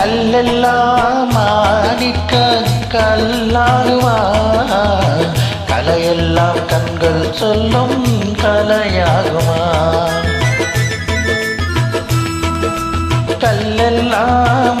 கல்லெல்லாம் ஆடிக்க கல்லாடுவா கலையெல்லாம் கண்கள் சொல்லும் கலையாகுமா? கல்லெல்லாம்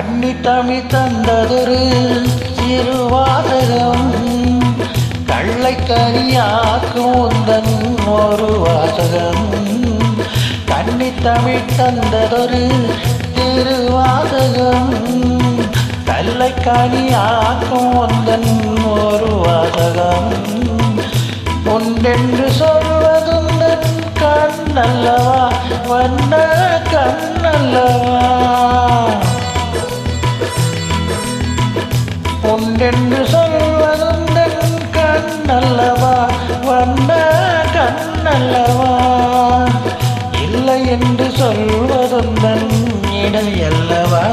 கண்ணி தமிழ் தந்ததொரு சிறுவாதகம் கள்ளை கனியாக்கும் உந்தன் ஒரு வாசகம். கண்ணி தமிழ் தந்ததொரு திருவாசகம் கள்ளை கனியாக்கும் உந்தன் ஒரு வாசகம். உண்டென்று சொல்வதுந்தன் கண்ணல்லவா வண்ண கண்ணல்லவா. உண்டென்று சொல்வதுந்தன் கண்ணல்லவா வண்ண கண்ணல்லவா. இல்லை என்று சொல்வதுந்தன் இடையல்லவா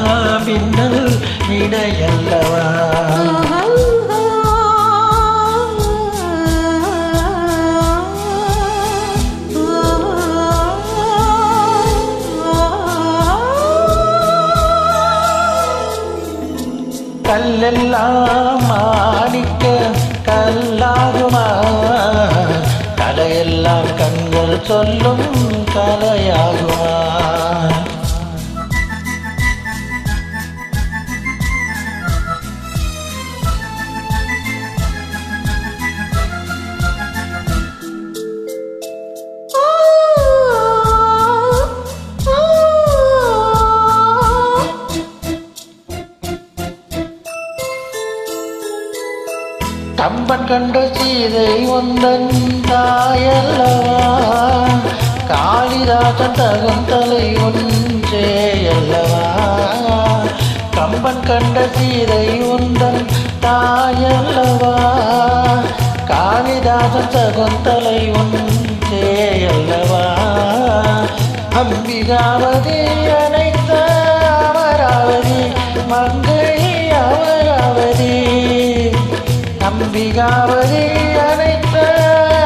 பின்னல் இடையல்லவா. கல்லெல்லாம் ஆடிக்க கல்லாகுமா? கலையெல்லாம் கண்கள் சொல்லும் கலையாகுமா கம்பன் கண்ட சீதை உந்தன் தாயல்லவா? காளிதாசன் தகுந்தலை ஒன்றேயல்லவா கம்பன் கண்ட சீதை உந்தன் தாயல்லவா? காளிதாசன் தகுந்தலை ஒன்றேயல்லவா அம்பிகாவதி அனைத்த அம்பிகாவதி அனைத்த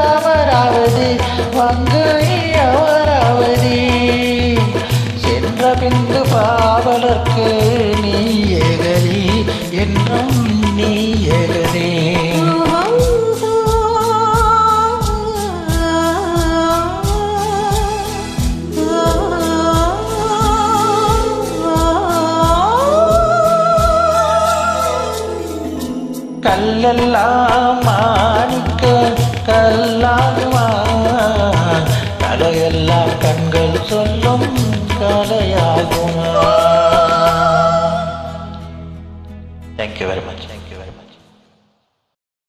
அமராவதி மங்கை அவராவதி. சென்ற பின்பு பாவலர்க்கு நீ ஏகலி என்றும் கல்லெல்லாம் மாணிக்க கல்லாகுவான் கதையெல்லாம் கண்கள் சொல்லும் கதையாகும்.